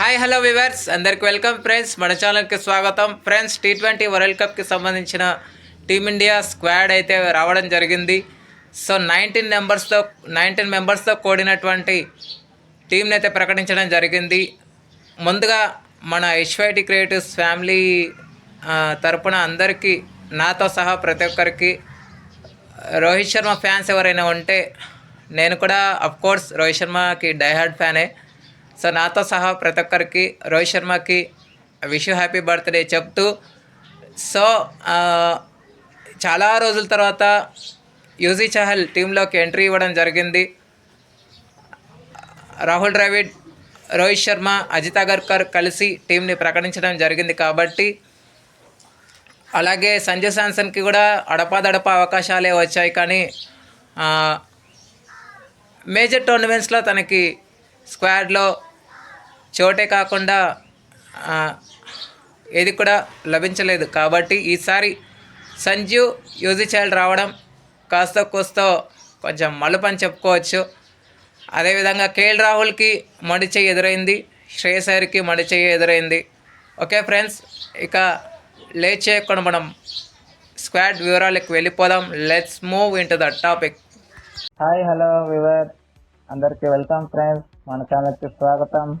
Hi hello viewers అందరికి welcome friends మన ఛానల్కి స్వాగతం. ఫ్రెండ్స్ టీ ట్వంటీ వరల్డ్ కప్కి సంబంధించిన టీమిండియా స్క్వాడ్ అయితే రావడం జరిగింది. సో నైన్టీన్ మెంబర్స్తో నైన్టీన్ మెంబర్స్తో కూడినటువంటి టీంని అయితే ప్రకటించడం జరిగింది. ముందుగా మన హెచ్వైటి క్రియేటివ్స్ ఫ్యామిలీ తరపున అందరికీ నాతో సహా ప్రతి ఒక్కరికి రోహిత్ శర్మ ఫ్యాన్స్ ఎవరైనా ఉంటే నేను కూడా అఫ్కోర్స్ రోహిత్ శర్మకి డైహార్డ్ ఫ్యానే సో నాతో సహా ప్రతి ఒక్కరికి రోహిత్ శర్మకి విష్ హ్యాపీ బర్త్డే చెప్తూ సో చాలా రోజుల తర్వాత యూజీ చహల్ టీంలోకి ఎంట్రీ ఇవ్వడం జరిగింది. రాహుల్ ద్రావిడ్ రోహిత్ శర్మ అజిత్ అగర్కర్ కలిసి టీంని ప్రకటించడం జరిగింది కాబట్టి అలాగే సంజయ్ శాంసన్కి కూడా అడపాదడపా అవకాశాలే వచ్చాయి కానీ మేజర్ టోర్నమెంట్స్లో తనకి స్క్వాడ్లో చోటే కాకుండా ఏది కూడా లభించలేదు. కాబట్టి ఈసారి సంజీవ్ యూజీ రావడం కాస్త కోస్తో కొంచెం మలుపు అని చెప్పుకోవచ్చు. అదేవిధంగా కేఎల్ రాహుల్కి మడిచే ఎదురైంది. శ్రేయస్ అయ్యర్కి మడి ఎదురైంది. ఓకే ఫ్రెండ్స్ ఇక లేట్ చేయకుండా మనం స్క్వాడ్ వివరాలకు వెళ్ళిపోదాం. Let's move into the topic. Hi hello viewer అందరికీ వెల్కమ్ ఫ్రెండ్స్. మన ఛానల్కి స్వాగతం.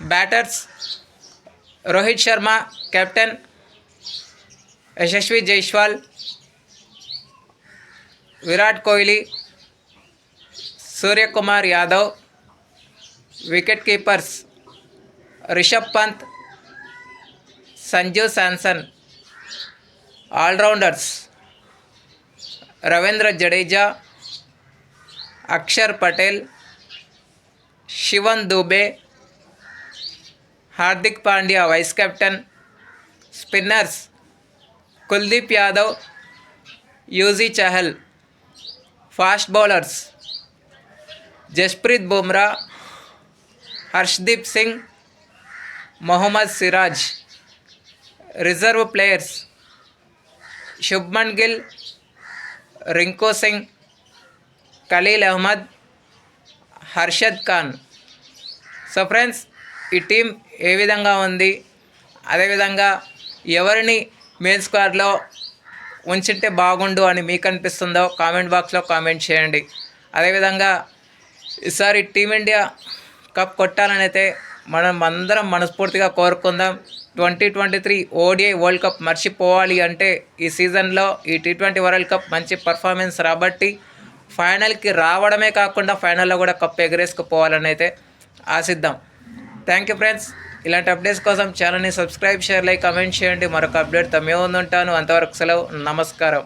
batters Rohit Sharma captain Yashasvi Jaiswal Virat Kohli Suryakumar Yadav wicket keepers Rishabh Pant Sanju Samson all rounders Ravindra Jadeja Axar Patel Shivam Dube Hardik Pandya, vice captain, spinners, Kuldeep Yadav, Yuzi Chahal, fast bowlers, Jasprit Bumrah, Arshdeep Singh, Mohammed Siraj, reserve players, Shubman Gill, Rinku Singh Khaleel Ahmed, Harshad Khan. So friends ఈ team ఏ విధంగా ఉంది? అదేవిధంగా ఎవరిని main స్క్వాడ్లో ఉంచుంటే బాగుండు అని మీకు అనిపిస్తుందో కామెంట్ బాక్స్లో కామెంట్ చేయండి. అదేవిధంగా ఈసారి టీమిండియా కప్ కొట్టాలని అయితే మనం అందరం మనస్ఫూర్తిగా కోరుకుందాం. Twenty twenty three ODI world cup మర్చిపోవాలి అంటే ఈ సీజన్లో ఈ టీ ట్వంటీ వరల్డ్ కప్ మంచి పర్ఫార్మెన్స్ రాబట్టి ఫైనల్కి రావడమే కాకుండా ఫైనల్లో కూడా కప్ ఎగరేసుకుపోవాలని అయితే ఆశిద్దాం. థ్యాంక్ యూ ఫ్రెండ్స్ ఇలాంటి అప్డేట్స్ కోసం ఛానల్ని సబ్స్క్రైబ్ షేర్ లైక్ కమెంట్ చేయండి. మరొక అప్డేట్ తమే ఉంటాను అంతవరకు సెలవు. నమస్కారం.